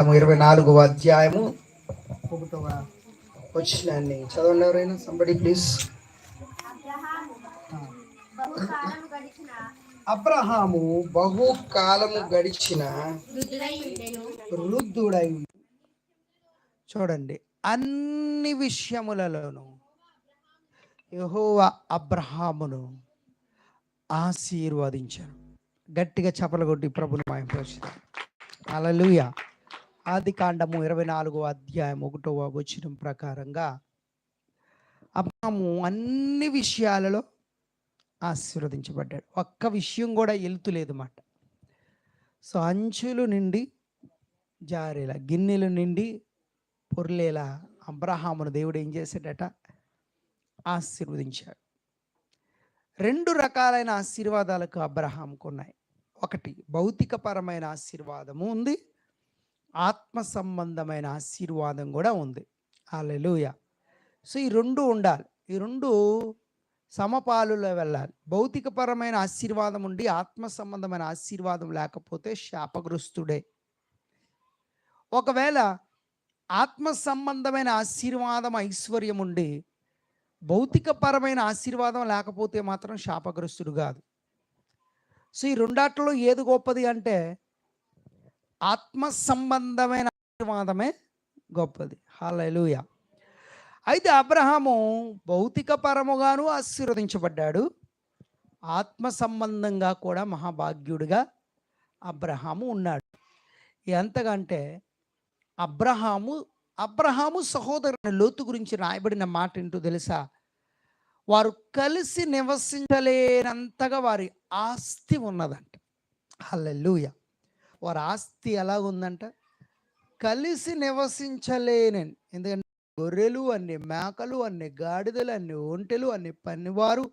ఇరవై నాలుగవ అధ్యాయము ఒకటవ వచ్చినాన్ని చదవండి ఎవరైనా? Somebody please Abraham. బహుకాలము గడిచిన వృద్ధుడై వృద్ధుడై చూడండి అన్ని విషయములలోనూ యెహోవా అబ్రహామును ఆశీర్వదించాను గట్టిగా చపల కొట్టి ప్రభుని మాయంపరిచింది అలలుయ ఆది కాండము ఇరవై నాలుగో అధ్యాయం ఒకటవ వచనం ప్రకారంగా అబ్రహాము అన్ని విషయాలలో ఆశీర్వదించబడ్డాడు. ఒక్క విషయం కూడా వెళ్తులేదు మాట. సో అంచులు నిండి జారేలా గిన్నెలు నిండి పొర్లేలా అబ్రహామును దేవుడు ఏం చేశాడట? ఆశీర్వదించాడు. రెండు రకాలైన ఆశీర్వాదాలకు అబ్రహాంకు ఉన్నాయి ఒకటి భౌతికపరమైన ఆశీర్వాదము ఉంది. ఆత్మ సంబంధమైన ఆశీర్వాదం కూడా ఉంది. అలెలుయ సో ఈ రెండు ఉండాలి. ఈ రెండు సమపాలులో వెళ్ళాలి. భౌతికపరమైన ఆశీర్వాదం ఉండి ఆత్మ సంబంధమైన ఆశీర్వాదం లేకపోతే శాపగ్రస్తుడే. ఒకవేళ ఆత్మ సంబంధమైన ఆశీర్వాదం ఐశ్వర్యం ఉండి భౌతికపరమైన ఆశీర్వాదం లేకపోతే మాత్రం శాపగ్రస్తుడు కాదు. సో ఈ రెండాట్లో ఏది గొప్పది అంటే ఆత్మ సంబంధమైన ఆశీర్వాదమే గొప్పది. హాలూయ అయితే అబ్రహాము భౌతిక పరముగాను ఆశీర్వదించబడ్డాడు. ఆత్మ సంబంధంగా కూడా మహాభాగ్యుడిగా అబ్రహాము ఉన్నాడు. ఎంతకంటే అబ్రహాము అబ్రహాము సహోదరుని లోతు గురించి రాయబడిన మాట ఏంటో తెలుసా? వారు కలిసి నివసించలేనంతగా వారి ఆస్తి ఉన్నదంట. హల్లెలూయ. వారి ఆస్తి ఎలా ఉందంట కలిసి నివసించలేనని. ఎందుకంటే గొర్రెలు అన్ని మేకలు అన్ని గాడిదలు అన్ని ఒంటెలు అన్ని పనివారు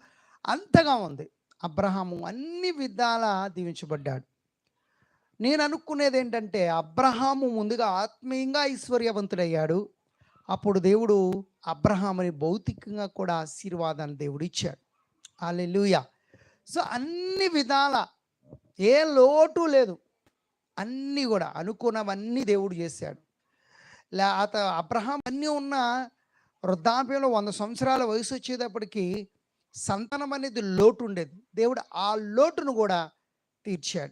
అంతగా ఉంది. అబ్రహాము అన్ని విధాల దీవించబడ్డాడు. నేను అనుకునేది ఏంటంటే అబ్రహాము ముందుగా ఆత్మీయంగా ఐశ్వర్యవంతుడయ్యాడు. అప్పుడు దేవుడు అబ్రహాముని భౌతికంగా కూడా ఆశీర్వాదాన్ని దేవుడు ఇచ్చాడు అల్లెలుయ సో అన్ని విధాల ఏ లోటు లేదు. అన్నీ కూడా అనుకున్నవన్నీ దేవుడు చేశాడు. లే అత అబ్రహాం అన్నీ ఉన్న వృద్ధాప్యంలో వంద సంవత్సరాల వయసు వచ్చేటప్పటికి సంతానం అనేది లోటు ఉండేది. దేవుడు ఆ లోటును కూడా తీర్చాడు.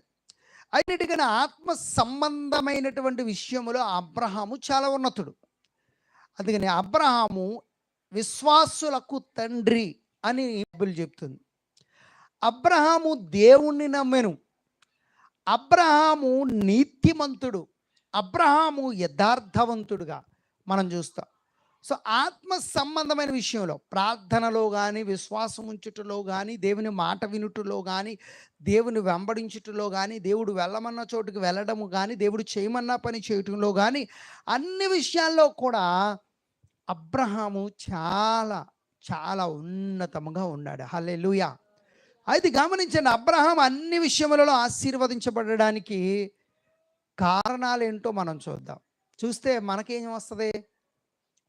అన్నిటికన్నా ఆత్మ సంబంధమైనటువంటి విషయంలో అబ్రహాము చాలా ఉన్నతుడు. అందుకని అబ్రహాము విశ్వాసులకు తండ్రి అని బైబిల్ చెప్తుంది. అబ్రహాము దేవుణ్ణి నమ్మెను. అబ్రహాము నీతిమంతుడు. అబ్రహాము యథార్థవంతుడుగా మనం చూస్తాం. సో ఆత్మ సంబంధమైన విషయంలో ప్రార్థనలో కానీ విశ్వాసం ఉంచుటలో కానీ దేవుని మాట వినుటలో కానీ దేవుని వెంబడించుటలో కానీ దేవుడు వెళ్ళమన్న చోటుకి వెళ్ళడము కానీ దేవుడు చేయమన్న పని చేయటంలో కానీ అన్ని విషయాల్లో కూడా అబ్రహాము చాలా చాలా ఉన్నతముగా ఉన్నాడు. హల్లెలూయా! అయితే గమనించండి అబ్రహాం అన్ని విషయములలో ఆశీర్వదించబడడానికి కారణాలు ఏంటో మనం చూద్దాం. చూస్తే మనకేం వస్తుంది?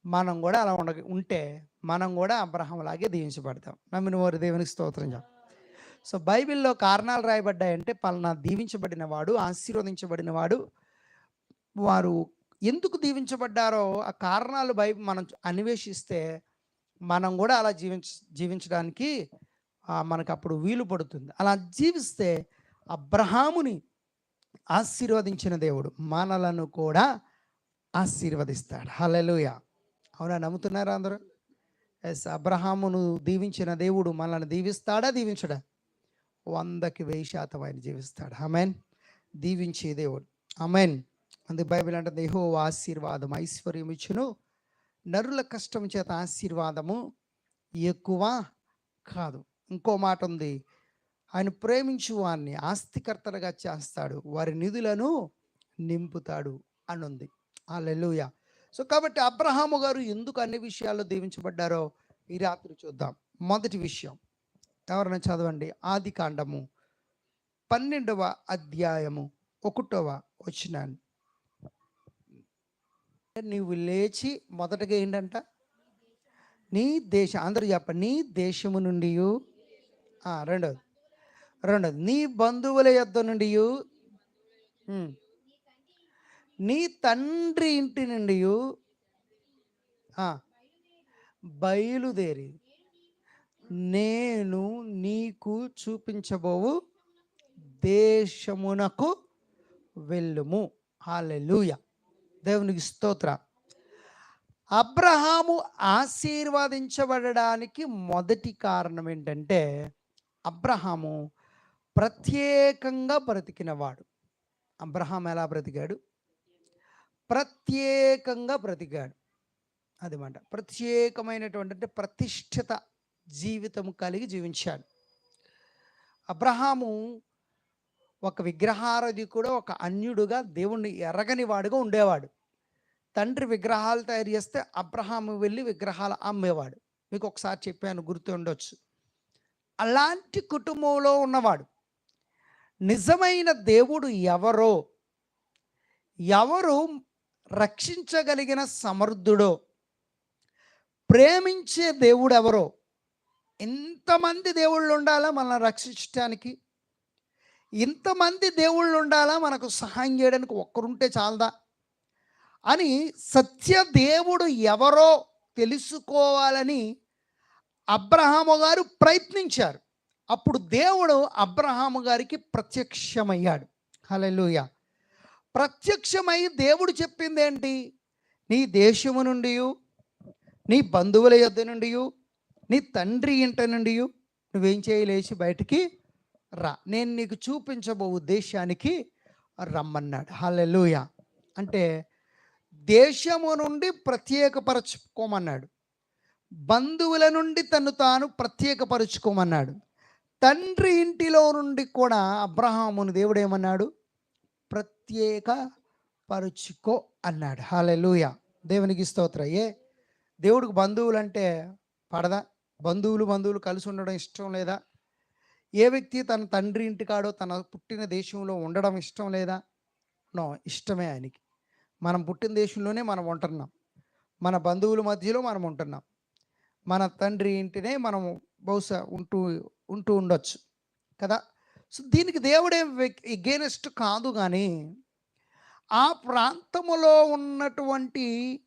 మనం కూడా అలా ఉండ ఉంటే మనం కూడా అబ్రహం లాగే దీవించబడతాం. నమ్మిన వారు దేవునికి స్తోత్రం చెప్ప సో బైబిల్లో కారణాలు రాయబడ్డాయంటే పలానా దీవించబడిన వాడు ఆశీర్వదించబడిన వాడు వారు ఎందుకు దీవించబడ్డారో ఆ కారణాలు బై మనం అన్వేషిస్తే మనం కూడా అలా జీవించ జీవించడానికి మనకు అప్పుడు వీలు పడుతుంది. అలా జీవిస్తే అబ్రహాముని ఆశీర్వదించిన దేవుడు మనలను కూడా ఆశీర్వదిస్తాడు. హలలుయ అవునా? నమ్ముతున్నారా అందరూ? ఎస్ అబ్రహామును దీవించిన దేవుడు మనల్ని దీవిస్తాడా? దీవించడా? వందకి వెయ్యి శాతం ఆయన జీవిస్తాడు. అమెన్ దీవించే దేవుడు. అమెన్ అందుకు బైబిల్ అంటే దేహో ఆశీర్వాదం ఐశ్వర్యం ఇచ్చును. నరుల కష్టం చేత ఆశీర్వాదము ఎక్కువ కాదు. ఇంకో మాట ఉంది ఆయన ప్రేమించు వారిని ఆస్తికర్తలుగా చేస్తాడు. వారి నిధులను నింపుతాడు అని ఉంది ఆ సో కాబట్టి అబ్రహాము గారు ఎందుకు అన్ని విషయాల్లో దీవించబడ్డారో ఈ రాత్రి చూద్దాం. మొదటి విషయం. ఎవరైనా చదవండి. ఆది కాండము పన్నెండవ అధ్యాయము ఒకటవ వచ్చినాను నీవు లేచి మొదటగా ఏంటంట? నీ దేశం అందరూ చెప్ప నీ దేశము నుండి రెండోది. రెండోది. నీ బంధువుల యొద్ద నుండి నీ తండ్రి ఇంటి నుండి బయలుదేరి. నేను నీకు చూపించబోవు దేశమునకు వెళ్ళుము. హాలెలూయ దేవునికి స్తోత్ర. అబ్రహాము ఆశీర్వదించబడడానికి మొదటి కారణం ఏంటంటే అబ్రహాము ప్రత్యేకంగా బ్రతికినవాడు. అబ్రహాం ఎలా బ్రతికాడు? ప్రత్యేకంగా బ్రతికాడు. అది మాట. ప్రత్యేకమైనటువంటి అంటే ప్రతిష్ఠిత జీవితం కలిగి జీవించాడు. అబ్రహాము ఒక విగ్రహారది కూడా ఒక అన్యుడుగా దేవుణ్ణి ఎరగని వాడుగా ఉండేవాడు. తండ్రి విగ్రహాలు తయారు చేస్తే అబ్రహాము వెళ్ళి విగ్రహాలు అమ్మేవాడు. మీకు ఒకసారి చెప్పాను గుర్తు ఉండొచ్చు అలాంటి కుటుంబంలో ఉన్నవాడు. నిజమైన దేవుడు ఎవరో ఎవరు రక్షించగలిగిన సమర్థుడో ప్రేమించే దేవుడు ఎవరో ఇంతమంది దేవుళ్ళు ఉండాలా మనల్ని రక్షించడానికి ఇంతమంది దేవుళ్ళు ఉండాలా మనకు సహాయం చేయడానికి ఒక్కరుంటే చాలదా? అని సత్య దేవుడు ఎవరో తెలుసుకోవాలని అబ్రహాము గారు ప్రయత్నించారు. అప్పుడు దేవుడు అబ్రహాము గారికి ప్రత్యక్షమయ్యాడు. హల్లెలూయా. ప్రత్యక్షమై దేవుడు చెప్పింది ఏంటి? నీ దేశము నుండి నీ బంధువుల యొద్ద నుండి నీ తండ్రి ఇంట నుండి నువ్వేం చేయలేసి బయటికి రా. నేను నీకు చూపించబో దేశానికి రమ్మన్నాడు. హల్లెలూయా. అంటే దేశము నుండి ప్రత్యేకపరచుకోమన్నాడు. బంధువుల నుండి తను తాను ప్రత్యేకపరుచుకోమన్నాడు. తండ్రి ఇంటిలో నుండి కూడా అబ్రహామును దేవుడు ఏమన్నాడు? ప్రత్యేక పరుచుకో అన్నాడు. హాలెలూయ దేవునికి స్తోత్ర. ఏ? దేవుడికి బంధువులు అంటే పడదా? బంధువులు బంధువులు కలిసి ఉండడం ఇష్టం లేదా? ఏ వ్యక్తి తన తండ్రి ఇంటికాడో తన పుట్టిన దేశంలో ఉండడం ఇష్టం లేదా? నో ఇష్టమే ఆయనకి. మనం పుట్టిన దేశంలోనే మనం ఉంటున్నాం. మన బంధువుల మధ్యలో మనం ఉంటున్నాం. మన తండ్రి ఇంటినే మనం బహుశా ఉంటూ ఉంటూ ఉండొచ్చు కదా? సో దీనికి దేవుడే ఎగేనెస్ట్ కాదు కానీ ఆ ప్రాంతములో ఉన్నటువంటి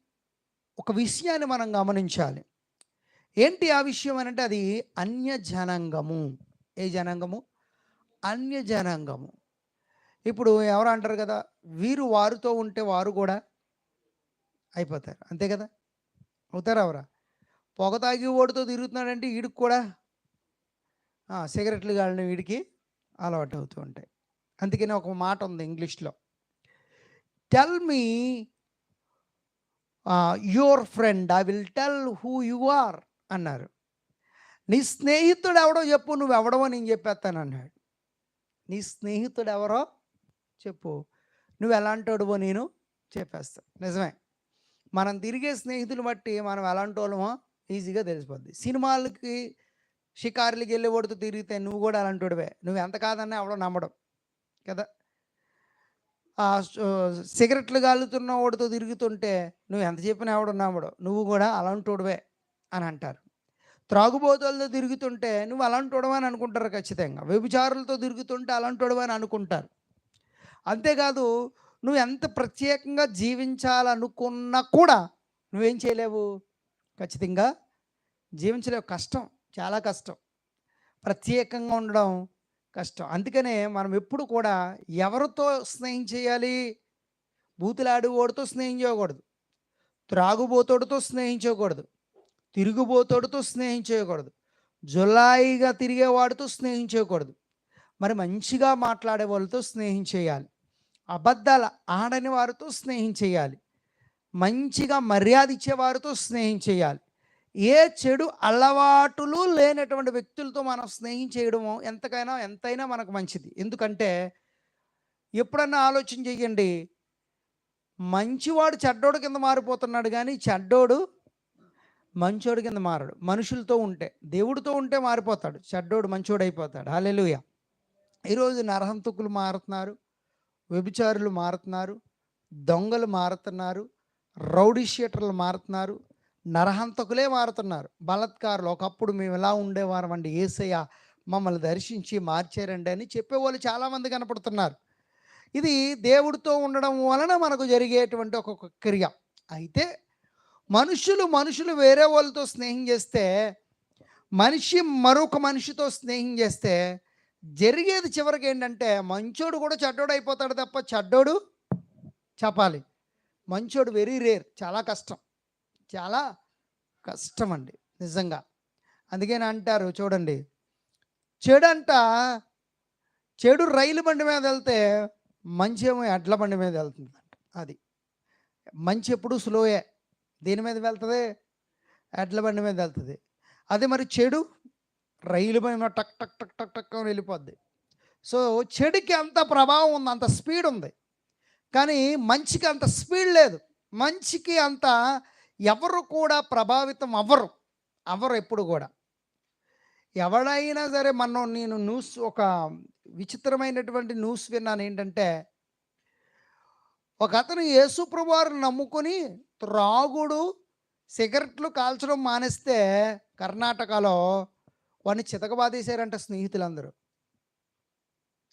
ఒక విషయాన్ని మనం గమనించాలి. ఏంటి ఆ విషయం అని అంటే అది అన్య జనాంగము ఏ జనాంగము? అన్య జనాంగము ఇప్పుడు ఎవరు అంటారు కదా వీరు వారితో ఉంటే వారు కూడా అయిపోతారు. అంతే కదా? అవుతారా ఎవరా పొగ తాగి ఓడితో తిరుగుతున్నాడంటే వీడికి కూడా సిగరెట్లు కాలడం వీడికి అలవాటు అవుతూ ఉంటాయి. అందుకని ఒక మాట ఉంది ఇంగ్లీష్లో. Tell me your friend I will tell who you are అన్నారు. నీ స్నేహితుడు ఎవడో చెప్పు నువ్వు ఎవడవో నేను చెప్పేస్తాను అన్నాడు. నీ స్నేహితుడు ఎవరో చెప్పు నువ్వు ఎలాంటోడువో నేను చెప్పేస్తా. నిజమే. మనం తిరిగే స్నేహితులు బట్టి మనం ఎలాంటి వాళ్ళమో ఈజీగా తెలిసిపోద్ది. సినిమాలకి షికారులకి వెళ్ళి పడుతూ తిరిగితే నువ్వు కూడా అలాంటివే నువ్వు ఎంత కాదన్నా ఎవడో నమ్మడం. కదా? ఆ సిగరెట్లు కాలుతున్న వాడితో తిరుగుతుంటే నువ్వు ఎంత చెప్పినా ఎవడు నమ్మడు. నువ్వు కూడా అలాంటోడివే అని అంటారు. త్రాగుబోతులతో తిరుగుతుంటే నువ్వు అలాంటోడవని అని అనుకుంటారు ఖచ్చితంగా. వ్యభిచారులతో తిరుగుతుంటే అలాంటోడవని అని అనుకుంటారు. అంతేకాదు నువ్వు ఎంత ప్రత్యేకంగా జీవించాలనుకున్నా కూడా నువ్వేం చేయలేవు? ఖచ్చితంగా జీవించలేవు కష్టం చాలా కష్టం. ప్రత్యేకంగా ఉండడం కష్టం. అందుకనే మనం ఎప్పుడు కూడా ఎవరితో స్నేహం చేయాలి? బూతులాడుగోడితో స్నేహం చేయకూడదు. త్రాగుబోతోడితో స్నేహం చేయకూడదు. తిరుగుబోతోడితో స్నేహం చేయకూడదు. జులాయిగా తిరిగేవాడితో స్నేహం చేయకూడదు. మరి మంచిగా మాట్లాడే వాళ్ళతో స్నేహం చేయాలి. అబద్ధాలు ఆడని వారితో స్నేహం చేయాలి. మంచిగా మర్యాద ఇచ్చేవారితో స్నేహం చేయాలి. ఏ చెడు అలవాటులు లేనటువంటి వ్యక్తులతో మనం స్నేహం చేయడం ఎంతకైనా ఎంతైనా మనకు మంచిది. ఎందుకంటే ఎప్పుడన్నా ఆలోచన చేయండి మంచివాడు చెడ్డోడు కింద మారిపోతున్నాడు కానీ చెడ్డోడు మంచోడు కింద మారడు. మనుషులతో ఉంటే దేవుడితో ఉంటే మారిపోతాడు. చెడ్డోడు మంచోడు అయిపోతాడు. హాలెలుయ ఈరోజు నరహంతకులు మారుతున్నారు వ్యభిచారులు మారుతున్నారు దొంగలు మారుతున్నారు రౌడీ షీటర్లు మారుతున్నారు నరహంతకులే మారుతున్నారు. బలత్కారులు ఒకప్పుడు మేము ఎలా ఉండేవారం అండి? ఏసయ్య మమ్మల్ని దర్శించి మార్చారండి అని చెప్పేవాళ్ళు చాలామంది కనపడుతున్నారు. ఇది దేవుడితో ఉండడం వలన మనకు జరిగేటువంటి ఒక్కొక్క క్రియ. అయితే మనుషులు మనుషులు వేరే వాళ్ళతో స్నేహం చేస్తే మనిషి మరొక మనిషితో స్నేహం చేస్తే జరిగేది చివరికి ఏంటంటే మంచోడు కూడా చెడ్డోడు అయిపోతాడు తప్ప చెడ్డోడు చెప్పాలి. మంచోడు వెరీ రేర్ చాలా కష్టం చాలా కష్టం అండి నిజంగా అందుకని అంటారు చూడండి చెడంట చెడు రైలు బండి మీద వెళ్తే మంచి ఏమో ఎడ్ల బండి మీద వెళ్తుందంట అది మంచి ఎప్పుడు స్లోయే దేని మీద వెళ్తుంది ఎడ్ల బండి మీద వెళ్తుంది అదే మరి చెడు రైలు బండి మీద టక్ టక్ టక్ టక్ టక్ అని వెళ్ళిపోద్ది సో చెడుకి అంత ప్రభావం ఉంది అంత స్పీడ్ ఉంది కానీ మంచికి అంత స్పీడ్ లేదు. మంచికి అంత ఎవరు కూడా ప్రభావితం అవ్వరు. అవ్వరు ఎప్పుడు కూడా. ఎవడైనా సరే మనం నేను న్యూస్ ఒక విచిత్రమైనటువంటి న్యూస్ విన్నాను ఏంటంటే ఒక అతను యేసు ప్రభువారిని నమ్ముకొని త్రాగుడు సిగరెట్లు కాల్చడం మానేస్తే కర్ణాటకలో వాడిని చితకబాదేశారంట స్నేహితులందరూ.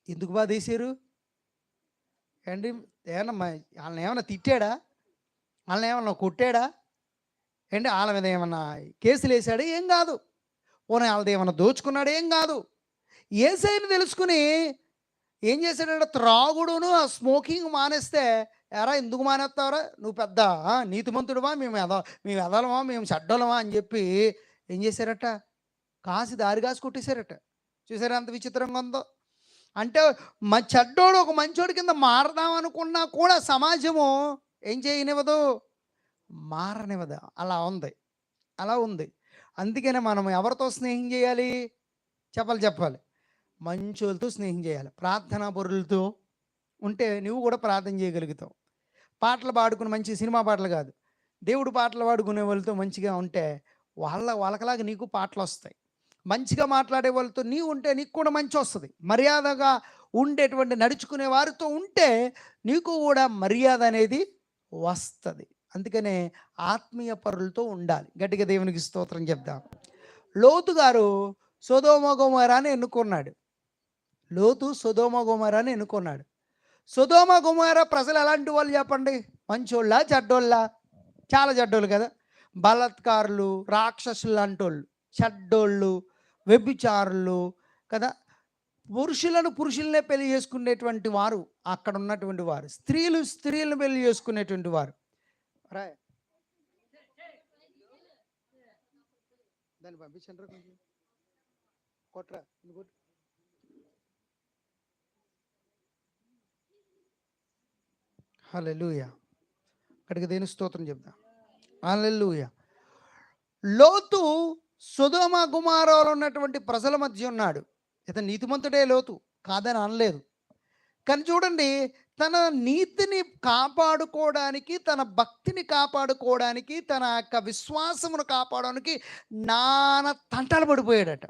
ఎందుకు బాధేశారు? ఏంటి? ఏమన్నా వాళ్ళని ఏమన్నా తిట్టాడా? వాళ్ళని ఏమన్నా కొట్టాడా? ఏంటి వాళ్ళ మీద ఏమన్నా కేసులు వేసాడా ఏం కాదు. పోనీ వాళ్ళది ఏమన్నా దోచుకున్నాడు? ఏం కాదు. ఏసైని తెలుసుకుని ఏం చేశాడంటే త్రాగుడును ఆ స్మోకింగ్ మానేస్తే ఎరా ఎందుకు మానేస్తావరా? నువ్వు పెద్ద నీతిమంతుడువా? మేము ఎద మేము ఎదలమా మేము చెడ్డలమా? అని చెప్పి ఏం చేశారట? కాసి దారి కాసి కొట్టేశారట. చూసారా అంత విచిత్రంగా ఉందో? అంటే మా చెడ్డోడు ఒక మంచోడి కింద మారదాం అనుకున్నా కూడా సమాజము ఏం చేయనివ్వదు? మారనివ్వదు. అలా ఉంది. అలా ఉంది. అందుకనే మనం ఎవరితో స్నేహం చేయాలి? చెప్పాలి చెప్పాలి. మంచోళ్ళతో స్నేహం చేయాలి. ప్రార్థనా పరులతో ఉంటే నువ్వు కూడా ప్రార్థన చేయగలుగుతావు. పాటలు పాడుకుని మంచి సినిమా పాటలు కాదు. దేవుడు పాటలు పాడుకునే వాళ్ళతో మంచిగా ఉంటే వాళ్ళ వాళ్ళకలాగా నీకు పాటలు వస్తాయి. మంచిగా మాట్లాడే వాళ్ళతో నీవు ఉంటే నీకు కూడా మంచి వస్తుంది. మర్యాదగా ఉండేటువంటి నడుచుకునే వారితో ఉంటే నీకు కూడా మర్యాద అనేది వస్తుంది. అందుకనే ఆత్మీయ పరులతో ఉండాలి. గట్టిగా దేవునికి స్తోత్రం చెప్దాం. లోతు గారు సుధోమగుమారాన్ని ఎన్నుకున్నాడు. లోతు సుధోమగుమారాన్ని ఎన్నుకున్నాడు. సుధోమ గుమార ప్రజలు ఎలాంటి వాళ్ళు చెప్పండి? మంచోళ్ళ చెడ్డోళ్ళ? చాలా చెడ్డోళ్ళు కదా. బలత్కారులు రాక్షసులు లాంటి చెడ్డోళ్ళు వ్యభిచారులు కదా? పురుషులను పురుషులనే పెళ్ళి చేసుకునేటువంటి వారు అక్కడ ఉన్నటువంటి వారు. స్త్రీలు స్త్రీలను పెళ్ళి చేసుకునేటువంటి వారు. దాన్ని పంపించండి కొంచెం. కొట్రా. ఇది అక్కడికి దేని స్తోత్రం చెప్దాం హల్లెలూయా. లోతు సుధమ కుమారాలు ఉన్నటువంటి ప్రజల మధ్య ఉన్నాడు. ఇతను నీతిమంతుడే లోతు కాదని అనలేదు. కానీ చూడండి తన నీతిని కాపాడుకోవడానికి తన భక్తిని కాపాడుకోవడానికి తన యొక్క విశ్వాసమును కాపాడడానికి నానా తంటాలు పడిపోయాడట.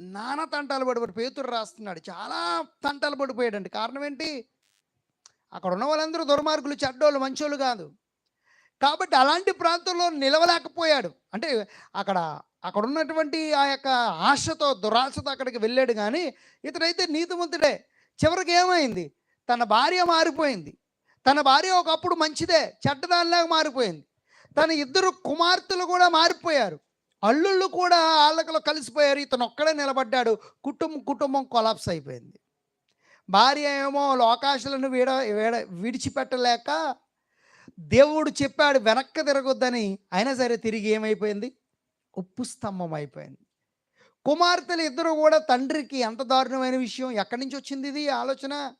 నానా తంటాలు పడిపోయాడు. పేతురు రాస్తున్నాడు. చాలా తంటాలు పడిపోయాడండి కారణం ఏంటి? అక్కడ ఉన్న వాళ్ళందరూ దుర్మార్గులు చెడ్డోళ్ళు మంచోళ్ళు కాదు. కాబట్టి అలాంటి ప్రాంతంలో నిలవలేకపోయాడు. అంటే అక్కడ అక్కడ ఉన్నటువంటి ఆ యొక్క ఆశతో దురాశతో అక్కడికి వెళ్ళాడు కానీ ఇతడైతే నీతిమంతుడే. చివరికి ఏమైంది? తన భార్య మారిపోయింది. తన భార్య ఒకప్పుడు మంచిదే చెడ్డదానిలాగా మారిపోయింది. తన ఇద్దరు కుమార్తెలు కూడా మారిపోయారు. అల్లుళ్ళు కూడా ఆళ్ళకలో కలిసిపోయారు. ఇతను ఒక్కడే నిలబడ్డాడు. కుటుంబం కుటుంబం కొలాప్స్ అయిపోయింది. భార్య ఏమో లోకాశలను వీడ వీడ విడిచిపెట్టలేక దేవుడు చెప్పాడు వెనక్కి తిరగొద్దని. అయినా సరే తిరిగి ఏమైపోయింది? ఉప్పు స్తంభం అయిపోయింది. కుమార్తెలు ఇద్దరు కూడా తండ్రికి ఎంత దారుణమైన విషయం ఎక్కడి నుంచి వచ్చింది ఇది ఆలోచన?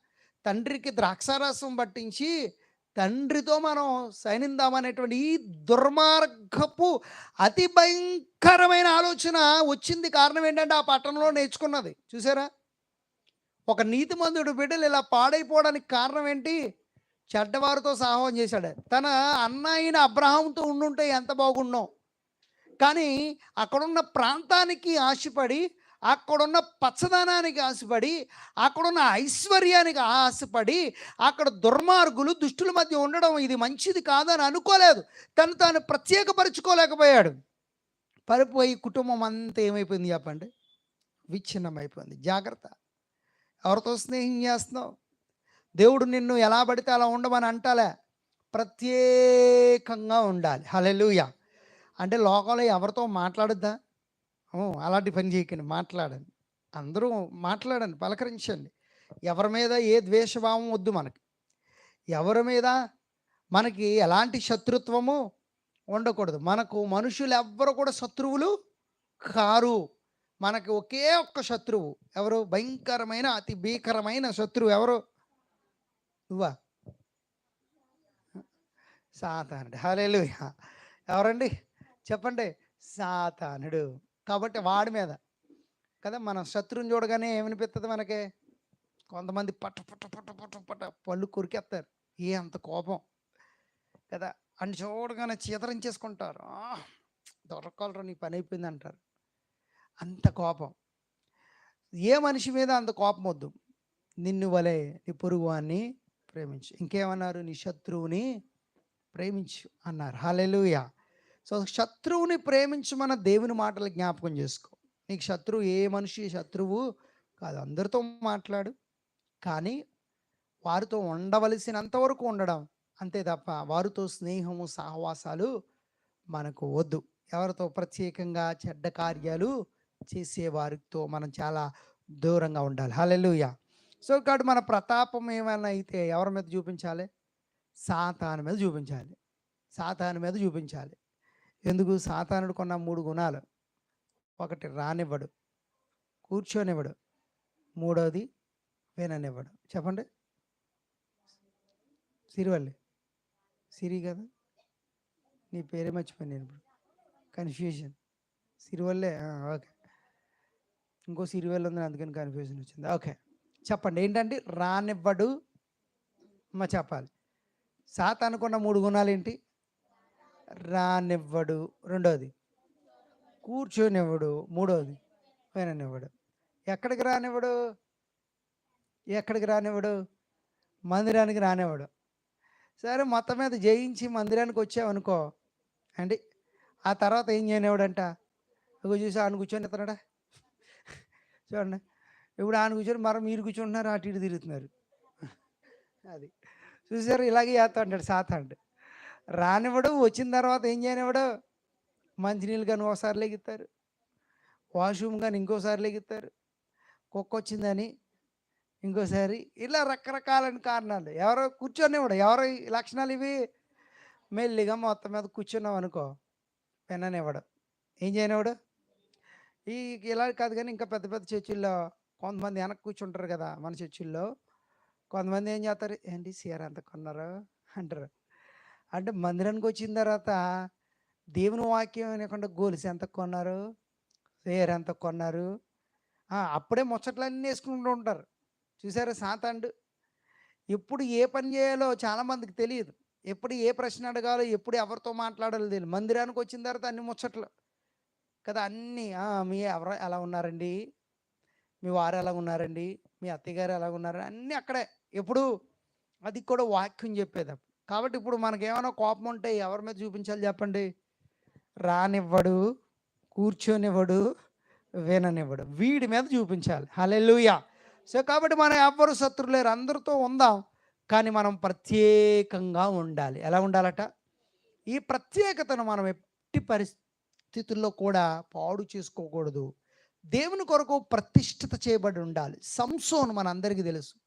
తండ్రికి ద్రాక్షారసం పట్టించి తండ్రితో మనం సైనిందామనేటువంటి ఈ దుర్మార్గపు అతి భయంకరమైన ఆలోచన వచ్చింది కారణం ఏంటంటే ఆ పట్టణంలో నేర్చుకున్నది. చూసారా? ఒక నీతిమంతుడు బిడ్డలు ఇలా పాడైపోవడానికి కారణం ఏంటి? చెడ్డవారితో సాహసం చేశాడు. తన అన్న అయిన అబ్రహాంతో ఉండుంటే ఎంత బాగున్నాం? కానీ అక్కడున్న ప్రాంతానికి ఆశపడి అక్కడున్న పచ్చదనానికి ఆశపడి అక్కడున్న ఐశ్వర్యానికి ఆశపడి అక్కడ దుర్మార్గులు దుష్టుల మధ్య ఉండడం ఇది మంచిది కాదని అనుకోలేదు. తను తాను ప్రత్యేకపరుచుకోలేకపోయాడు. పడిపోయి కుటుంబం అంతా ఏమైపోయింది చెప్పండి? విచ్ఛిన్నం అయిపోయింది జాగ్రత్త. ఎవరితో స్నేహం చేస్తున్నావు? దేవుడు నిన్ను ఎలా పడితే అలా ఉండమని అంటాలే? ప్రత్యేకంగా ఉండాలి. హలెలుయా అంటే లోకంలో ఎవరితో మాట్లాడద్దా? అలాంటి పని చేయకండి మాట్లాడండి. అందరూ మాట్లాడండి పలకరించండి. ఎవరి మీద ఏ ద్వేషభావం వద్దు మనకి. ఎవరి మీద మనకి ఎలాంటి శత్రుత్వము ఉండకూడదు. మనకు మనుషులు ఎవ్వరు కూడా శత్రువులు కారు. మనకి ఒకే ఒక్క శత్రువు. ఎవరు? భయంకరమైన అతి భీకరమైన శత్రువు ఎవరు? నువ్వా? సాతానుడు హలేలు ఎవరండి? చెప్పండి. సాతానుడు. కాబట్టి వాడి మీద. కదా మనం శత్రువుని చూడగానే ఏమనిపిస్తుంది మనకి? కొంతమంది పట్ట పట్ట పట్ట పట్ట పట్ట పళ్ళు కొరికేస్తారు ఏ అంత కోపం? కదా అని చూడగానే చీతరించేసుకుంటారు దొరకాలరా నీ పని అయిపోయింది అంటారు. అంత కోపం. ఏ మనిషి మీద అంత కోపం వద్దు. నిన్ను వలె నీ పొరుగువాన్ని ప్రేమించు. ఇంకేమన్నారు? నీ శత్రువుని ప్రేమించు అన్నారు. హాలెలుయా సో శత్రువుని ప్రేమించమన్న దేవుని మాటలు జ్ఞాపకం చేసుకో. నీకు శత్రువు ఏ మనిషి శత్రువు కాదు. అందరితో మాట్లాడు. కానీ వారితో ఉండవలసినంత వరకు ఉండడం అంతే తప్ప వారితో స్నేహము సహవాసాలు మనకు వద్దు. ఎవరితో ప్రత్యేకంగా చెడ్డ కార్యాలు చేసే వారితో మనం చాలా దూరంగా ఉండాలి. హలెలుయ సో కాబట్టి మన ప్రతాపం ఏమైనా అయితే ఎవరి మీద చూపించాలి? సాతాను మీద చూపించాలి. సాతాను మీద చూపించాలి. ఎందుకు సాతానుడు కొన్న మూడు గుణాలు? ఒకటి రానివ్వడు కూర్చోనివ్వడు మూడోది విననివ్వడు. చెప్పండి. సిరివల్లి. సిరి కదా? నీ పేరే మర్చిపోయాను నేను ఇప్పుడు. కన్ఫ్యూజన్. సిరివల్లే? ఓకే. ఇంకో సిరివల్లి ఉంది అందుకని కన్ఫ్యూజన్ వచ్చింది. ఓకే. చెప్పండి. ఏంటంటే రానివ్వడు మా చెప్పాలి. సాత్ అనుకున్న మూడు గుణాలు ఏంటి రానివ్వడు. రెండోది కూర్చోనివ్వడు. మూడోది విననివ్వడు ఎక్కడికి రానివ్వడు? ఎక్కడికి రానివ్వడు? మందిరానికి రానివ్వడు. సరే మొత్తం మీద జయించి మందిరానికి వచ్చావనుకో అండి ఆ తర్వాత ఏం చేయనివాడంట ఇక చూసి ఆయన కూర్చొని ఎత్తనాడా? చూడండి. ఇప్పుడు ఆయన కూర్చొని మరో మీరు కూర్చుంటున్నారు అటు ఇటు తిరుగుతున్నారు. అది. చూసారు ఇలాగే చేస్తా అంటాడు సాతాండు రానివ్వడు వచ్చిన తర్వాత ఏం చేయనివ్వడు? మంచినీళ్ళు కానీ ఒకసారి లెగిస్తారు వాష్రూమ్ కానీ ఇంకోసారి లెగిస్తారు కుక్క వచ్చిందని ఇంకోసారి ఇలా రకరకాలైన కారణాలు. ఎవరో కూర్చొనివ్వడు. ఎవరో ఈ లక్షణాలు ఇవి. మెల్లిగా మొత్తం మీద కూర్చున్నాం అనుకో విననివ్వడు. ఏం చేయనివ్వడు? ఈ ఇలా కాదు కానీ ఇంకా పెద్ద పెద్ద చర్చిల్లో కొంతమంది వెనక్కి కూర్చుంటారు కదా మన చర్చిల్లో. కొంతమంది ఏం చేస్తారు? ఏంటి సీఆర్ ఎంత కొన్నారు? అంటారు. అంటే మందిరానికి వచ్చిన తర్వాత దేవుని వాక్యం అనేకుండా గోలిసి ఎంత కొన్నారు? సీఆర్ ఎంత కొన్నారు? అప్పుడే ముచ్చట్లన్నీ వేసుకుంటూ ఉంటారు. చూసారా సాతాండు ఎప్పుడు ఏ పని చేయాలో చాలామందికి తెలియదు. ఎప్పుడు ఏ ప్రశ్న అడగాలో ఎప్పుడు ఎవరితో మాట్లాడాలో తెలియదు. మందిరానికి వచ్చిన తర్వాత అన్ని ముచ్చట్లు. కదా అన్నీ మీ ఎవరు ఎలా ఉన్నారండి? మీ వారు ఎలా ఉన్నారండి? మీ అత్తగారు ఎలా ఉన్నారు? అన్నీ అక్కడే. ఎప్పుడు అది కూడా వాక్యం చెప్పేది కాబట్టి ఇప్పుడు మనకి ఏమైనా కోపం ఉంటే ఎవరి మీద చూపించాలి చెప్పండి? రానివ్వడు కూర్చొనివ్వడు విననివ్వడు. వీడి మీద చూపించాలి. హలెలుయా సో కాబట్టి మనం ఎవ్వరు శత్రులేరు లేరు. అందరితో ఉందాం కానీ మనం ప్రత్యేకంగా ఉండాలి. ఎలా ఉండాలట? ఈ ప్రత్యేకతను మనం ఎట్టి పరిస్థితుల్లో కూడా పాడు చేసుకోకూడదు. దేవుని కొరకు ప్రతిష్ఠిత చేయబడి ఉండాలి. సంసోను మన అందరికీ తెలుసు.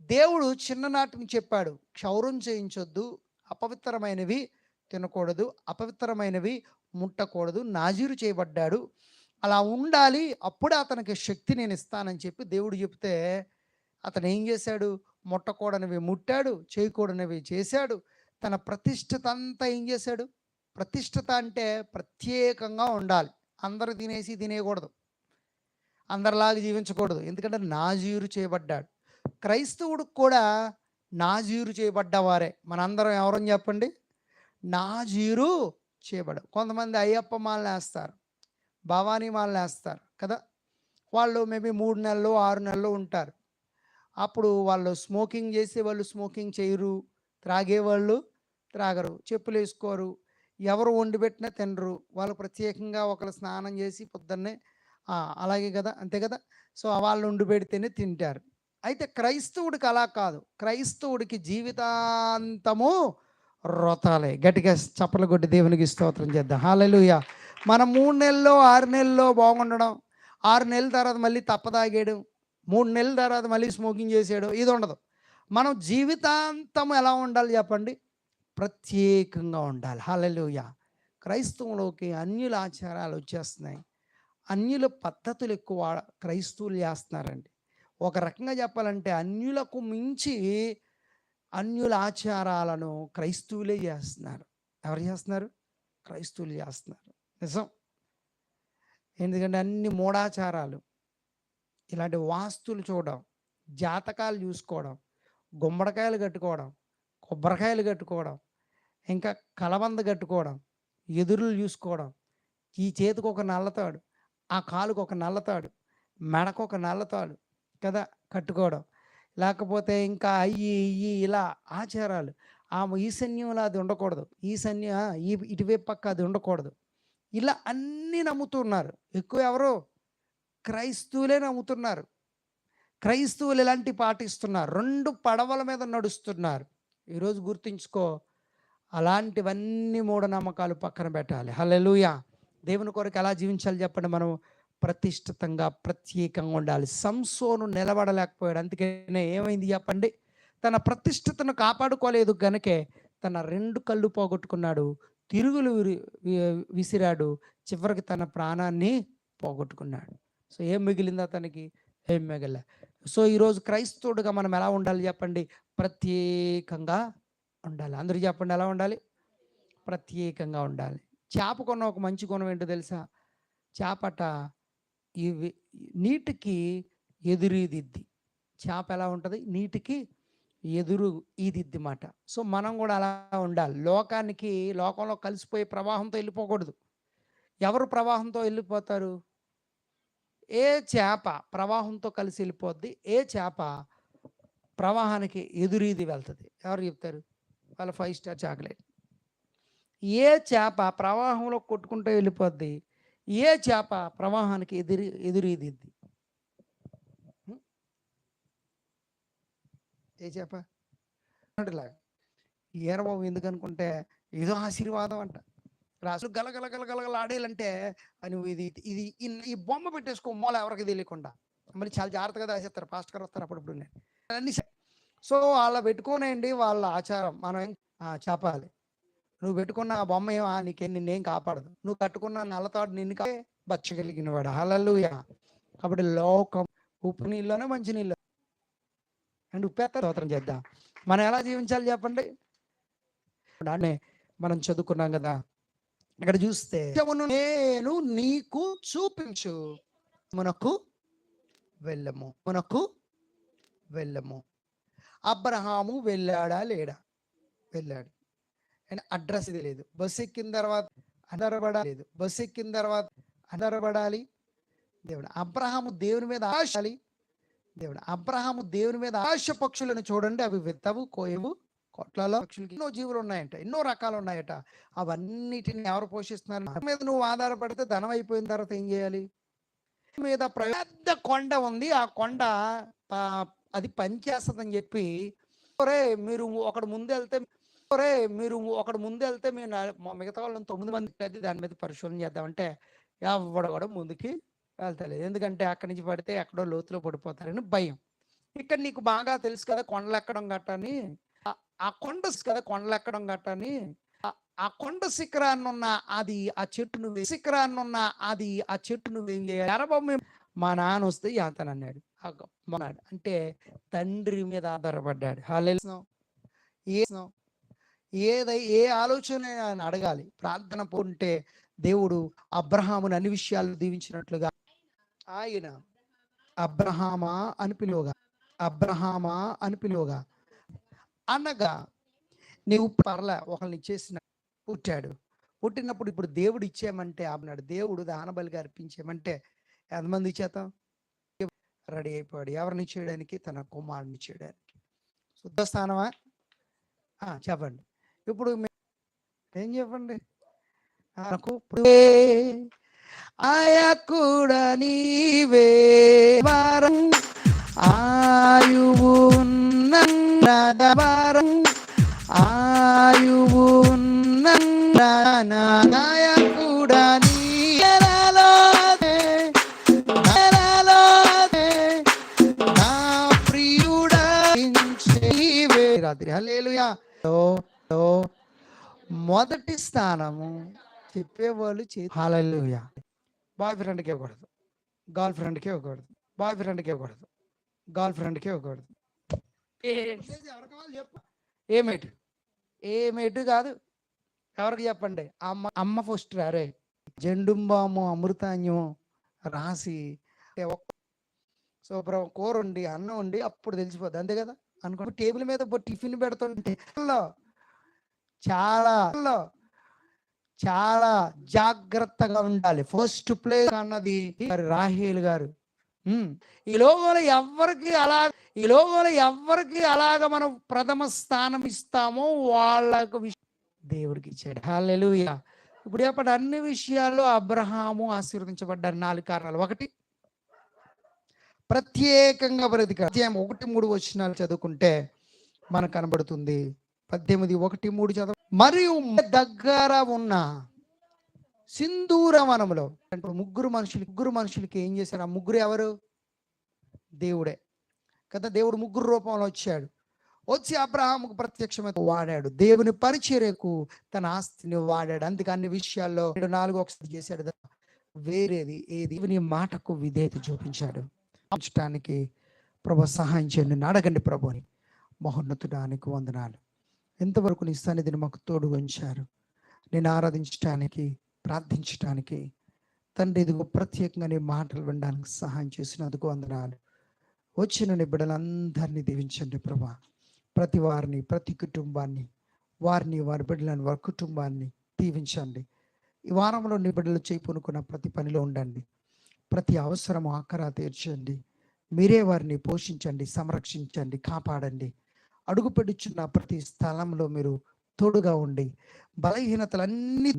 దేవుడు చిన్ననాటిని చెప్పాడు క్షౌరం చేయించొద్దు అపవిత్రమైనవి తినకూడదు అపవిత్రమైనవి ముట్టకూడదు నాజీరు చేయబడ్డాడు అలా ఉండాలి అప్పుడే అతనికి శక్తి నేను ఇస్తానని చెప్పి దేవుడు చెప్తే అతను ఏం చేశాడు? ముట్టకూడనివి ముట్టాడు చేయకూడనివి చేశాడు తన ప్రతిష్టత అంతా ఏం చేశాడు? ప్రతిష్టత అంటే ప్రత్యేకంగా ఉండాలి అందరూ తినేసి తినేయకూడదు అందరిలాగా జీవించకూడదు ఎందుకంటే నాజీరు చేయబడ్డాడు. క్రైస్తవుడు కూడా నాజీరు చేయబడ్డవారే. మనందరం ఎవరని చెప్పండి? నాజీరు చేయబడ కొంతమంది అయ్యప్ప మాలను వేస్తారు భవానీ మాలను వేస్తారు కదా. వాళ్ళు మేబీ మూడు నెలలు ఆరు నెలలు ఉంటారు. అప్పుడు వాళ్ళు స్మోకింగ్ చేసే వాళ్ళు స్మోకింగ్ చేయరు త్రాగేవాళ్ళు త్రాగరు చెప్పులు వేసుకోరు ఎవరు వండి పెట్టినా తినరు. వాళ్ళు ప్రత్యేకంగా ఒకరు స్నానం చేసి పొద్దున్నే అలాగే కదా అంతే కదా. సో వాళ్ళు వండి పెడితేనే తింటారు. అయితే క్రైస్తవుడికి అలా కాదు. క్రైస్తవుడికి జీవితాంతము వ్రతాలే గట్టిగా చప్పలు కొట్టి దేవునికి స్తోత్రం చేద్దాం. హాలెలుయ మనం మూడు నెలల్లో ఆరు నెలల్లో బాగుండడం ఆరు నెలల తర్వాత మళ్ళీ తప్పదాగేయడం మూడు నెలల తర్వాత మళ్ళీ స్మోకింగ్ చేసేయడం ఇది ఉండదు. మనం జీవితాంతం ఎలా ఉండాలి చెప్పండి? ప్రత్యేకంగా ఉండాలి. హలలుయ క్రైస్తవంలోకి అన్యుల ఆచారాలు వచ్చేస్తున్నాయి. అన్యుల పద్ధతులు ఎక్కువ క్రైస్తవులు చేస్తున్నారండి. ఒక రకంగా చెప్పాలంటే అన్యులకు మించి అన్యుల ఆచారాలను క్రైస్తవులే చేస్తున్నారు. ఎవరు చేస్తున్నారు? క్రైస్తవులు చేస్తున్నారు. నిజం. ఎందుకంటే అన్ని మూఢాచారాలు. ఇలాంటి వాస్తులు చూడడం జాతకాలు చూసుకోవడం గుమ్మడికాయలు కట్టుకోవడం కొబ్బరికాయలు కట్టుకోవడం ఇంకా కలబంద కట్టుకోవడం ఎదురులు చూసుకోవడం ఈ చేతికి ఒక నల్లతాడు ఆ కాలుకు ఒక నల్లతాడు మెడకు ఒక నల్లతాడు కదా కట్టుకోవడం. లేకపోతే ఇంకా అయ్యి ఇయ్యి ఇలా ఆచారాలు. ఆ ఈశన్యంలో అది ఉండకూడదు. ఈశన్య ఈ ఇటువైపు పక్క అది ఉండకూడదు. ఇలా అన్నీ నమ్ముతున్నారు. ఎక్కువ ఎవరు? క్రైస్తవులే నమ్ముతున్నారు. క్రైస్తవులు ఇలాంటి పాటిస్తున్నారు రెండు పడవల మీద నడుస్తున్నారు. ఈరోజు గుర్తుంచుకో అలాంటివన్నీ మూఢనమ్మకాలు పక్కన పెట్టాలి. హలో దేవుని కొరకు ఎలా జీవించాలి చెప్పండి మనం. ప్రతిష్ఠితంగా ప్రత్యేకంగా ఉండాలి. సంసోను నిలబడలేకపోయాడు. అందుకనే ఏమైంది చెప్పండి తన ప్రతిష్టతను కాపాడుకోలేదు గనకే తన రెండు కళ్ళు పోగొట్టుకున్నాడు. తిరుగులు విరి- విసిరాడు. చివరికి తన ప్రాణాన్ని పోగొట్టుకున్నాడు. సో ఏం మిగిలింది అతనికి? ఏం మిగలే సో ఈరోజు క్రైస్తవుడుగా మనం ఎలా ఉండాలి చెప్పండి? ప్రత్యేకంగా ఉండాలి. అందరూ చెప్పండి ఎలా ఉండాలి? ప్రత్యేకంగా ఉండాలి. చేపకున్న ఒక మంచి గుణం ఏంటో తెలుసా? చేపట ఈ నీటికి ఎదురీదిద్ది. చేప ఎలా ఉంటుంది? నీటికి ఎదురు ఈదిద్ది మాట సో మనం కూడా అలా ఉండాలి. లోకానికి లోకంలో కలిసిపోయి ప్రవాహంతో వెళ్ళిపోకూడదు. ఎవరు ప్రవాహంతో వెళ్ళిపోతారు? ఏ చేప ప్రవాహంతో కలిసి వెళ్ళిపోద్ది? ఏ చేప ప్రవాహానికి ఎదురీది వెళ్తుంది? ఎవరు చెప్తారు? వాళ్ళ ఫైవ్ స్టార్ చాక్లెట్. ఏ చేప ప్రవాహంలో కొట్టుకుంటూ వెళ్ళిపోద్ది? ఏ చేప ప్రవాహానికి ఎదురు ఎదురీదిద్ది? ఏ చేప? అట్లాగా ఏరబాబు ఎందుకు అనుకుంటే ఏదో ఆశీర్వాదం అంట. రాసులు గలగల గలగలగల ఆడేయాలంటే అని ఇది ఇది ఈ బొమ్మ పెట్టేసుకో మూల ఎవరికి తెలియకుండా. మరి చాలా జాగ్రత్తగా రాసేస్తారు ఫాస్ట్ గారు వస్తారు అప్పుడప్పుడు. నేను అన్ని సో వాళ్ళ పెట్టుకోనేయండి వాళ్ళ ఆచారం. మనం చెప్పాలి నువ్వు పెట్టుకున్న ఆ బొమ్మ ఏమా నీకేం నిన్నేం కాపాడదు. నువ్వు కట్టుకున్న నల్లతాడు నిన్ను బచ్చగలిగిన వాడు హల్లెలూయా. కాబట్టి లోకం ఉప్పు నీళ్ళలోనే మంచి నీళ్ళు అండ్ ఉప్పేస్తారు స్తోత్రం చేద్దాం. మనం ఎలా జీవించాలి చెప్పండి? దాన్ని మనం చదువుకున్నాం కదా. ఇక్కడ చూస్తే నేను నీకు చూపించు. మనకు వెళ్ళము. మనకు వెళ్ళము. అబ్రహాము వెళ్ళాడా? లేడా? వెళ్ళాడు. అండ్ అడ్రస్ ఇది లేదు. బస్సు ఎక్కిన తర్వాత ఆధారపడాలి బస్సు ఎక్కిన తర్వాత అందరబడాలి దేవుడు అబ్రహాము దేవుని మీద ఆశాలి దేవుడు అబ్రహాము దేవుని మీద ఆశ పక్షులను చూడండి. అవి విత్తవు కోయవు కొట్లలో పక్షులకి ఎన్నో జీవులు ఉన్నాయంట. ఎన్నో రకాలు ఉన్నాయట. అవన్నిటిని ఎవరు పోషిస్తున్నారు? మీద నువ్వు ఆధారపడితే ధనం అయిపోయిన తర్వాత ఏం చేయాలి? మీద పెద్ద కొండ ఉంది. ఆ కొండ అది పనిచేస్తుందని చెప్పి ఒరే మీరు ఒకడు ముందు వెళ్తే ఒరే మీరు ఒకడు ముందు వెళ్తే మీరు మిగతా వాళ్ళని తొమ్మిది మంది కలిసి దాని మీద పరిశోధన చేద్దామంటే ఎవడు కూడా ముందుకి వెళ్తలేదు. ఎందుకంటే అక్కడి నుంచి పడితే ఎక్కడో లోతులో పడిపోతారని భయం. ఇక్కడ నీకు బాగా తెలుసు కదా కొండలు ఎక్కడం గట్టని ఆ- కొండస్ కొండ కదా కొండలు ఎక్కడం గట్టని ఆ- ఆ కొండ శిఖరాన్ని ఉన్న అది ఆ చెట్టు నువ్వు శిఖరాన్ని ఉన్న అది ఆ చెట్టు నువ్వేం చేయాలి? మేము మా నాన్న వస్తే యాతన అన్నాడు. అన్నాడు అంటే తండ్రి మీద ఆధారపడ్డాడు. హాలేసం ఏ ఏదై ఏ ఆలోచన ఆయన అడగాలి. ప్రార్థన పోంటే దేవుడు అబ్రహాముని అన్ని విషయాలు దీవించినట్లుగా ఆయన అబ్రహామా అని పిలువగా అబ్రహామా అని పిలువగా అనగా నీవు పర్లే ఒకరిని ఇచ్చేసిన పుట్టాడు. పుట్టినప్పుడు ఇప్పుడు దేవుడు ఇచ్చేయమంటే అన్నాడు దేవుడు దానబలిగా అర్పించేయమంటే ఎంతమంది ఇచ్చేతాం రెడీ అయిపోయాడు. ఎవరిని చేయడానికి తన కుమారుని చేయడానికి శుద్ధ స్థానమా చెప్పండి. ఇప్పుడు ఏం చెప్పండి? నాకు ఆయా కూడా నీవే వారం. ఆయువు ఉన్నదవారం ఆయువు నీలోనే నాలోనే నా. రాత్రి? లో మొదటి స్థానము చెప్పేవాళ్ళు చే హల్లెలూయా బాయ్ ఫ్రెండ్కి ఇవ్వకూడదు. గర్ల్ ఫ్రెండ్కి ఇవ్వకూడదు. బాయ్ ఫ్రెండ్కి ఇవ్వకూడదు. గర్ల్ ఫ్రెండ్కి ఇవ్వకూడదు. ఏమేటు ఏమేటు కాదు. ఎవరికి చెప్పండి? అమ్మ అమ్మ ఫస్ట్ రారే జెండుంబాము అమృతాన్యం రాసి శుభ్రం కూర ఉండి అన్నం ఉండి అప్పుడు తెలిసిపోద్ది. అంతే కదా? అనుకో టేబుల్ మీద టిఫిన్ పెడుతుంటే చాలా చాలా జాగ్రత్తగా ఉండాలి. ఫస్ట్ ప్లేస్ అన్నది మరి రాహేల్ గారు. ఈ లోకంలో ఎవరికి అలా ఈ లోకంలో ఎవరికి అలాగ మనం ప్రథమ స్థానం ఇస్తామో వాళ్ళకు దేవుడికి ఇచ్చాడు. హల్లెలూయా ఇప్పుడు చెప్పండి అన్ని విషయాల్లో అబ్రహాము ఆశీర్వదించబడ్డారు. నాలుగు కారణాలు. ఒకటి ప్రత్యేకంగా బ్రతిక ఒకటి మూడు వచ్చినాలు చదువుకుంటే మనకు కనబడుతుంది. పద్దెనిమిది ఒకటి మూడు చదవ మరియు దగ్గర ఉన్న సింధూర వనములో అంటే ముగ్గురు మనుషులు ముగ్గురు మనుషులకి ఏం చేశారు? ఆ ముగ్గురు ఎవరు? దేవుడే. కదా దేవుడు ముగ్గురు రూపంలో వచ్చాడు. వచ్చి అబ్రహాముకు ప్రత్యక్షమైన వాడాడు. దేవుని పరిచర్యకు తన ఆస్తిని వాడాడు. అందుకే అన్ని విషయాల్లో రెండు నాలుగు ఒకసారి చేశాడు వేరేది ఏ దేవుని మాటకు విధేయత చూపించాడు. ఉంచడానికి ప్రభు సహాయం చేయండి. అడగండి ప్రభుని. మహోన్నతుడానికి వందనాలు. ఎంతవరకు నీ సన్నిధిని మాకు తోడు ఉంచారు? నేను ఆరాధించడానికి ప్రార్థించడానికి తండ్రి ఇదిగో ప్రత్యేకంగా నీ మాటలు వినడానికి సహాయం చేసినందుకు వందనాలు. వచ్చిన నీ బిడ్డలందరినీ దీవించండి ప్రభా. ప్రతి వారిని ప్రతి కుటుంబాన్ని వారిని వారి బిడ్డలను వారి కుటుంబాన్ని దీవించండి. ఈ వారంలో నీ బిడ్డలు ప్రతి పనిలో ఉండండి. ప్రతి అవసరం ఆకరా తీర్చండి. మీరే వారిని పోషించండి సంరక్షించండి కాపాడండి. అడుగుపెడుచున్న ప్రతి స్థలంలో మీరు తోడుగా ఉండి బలహీనతలన్నీ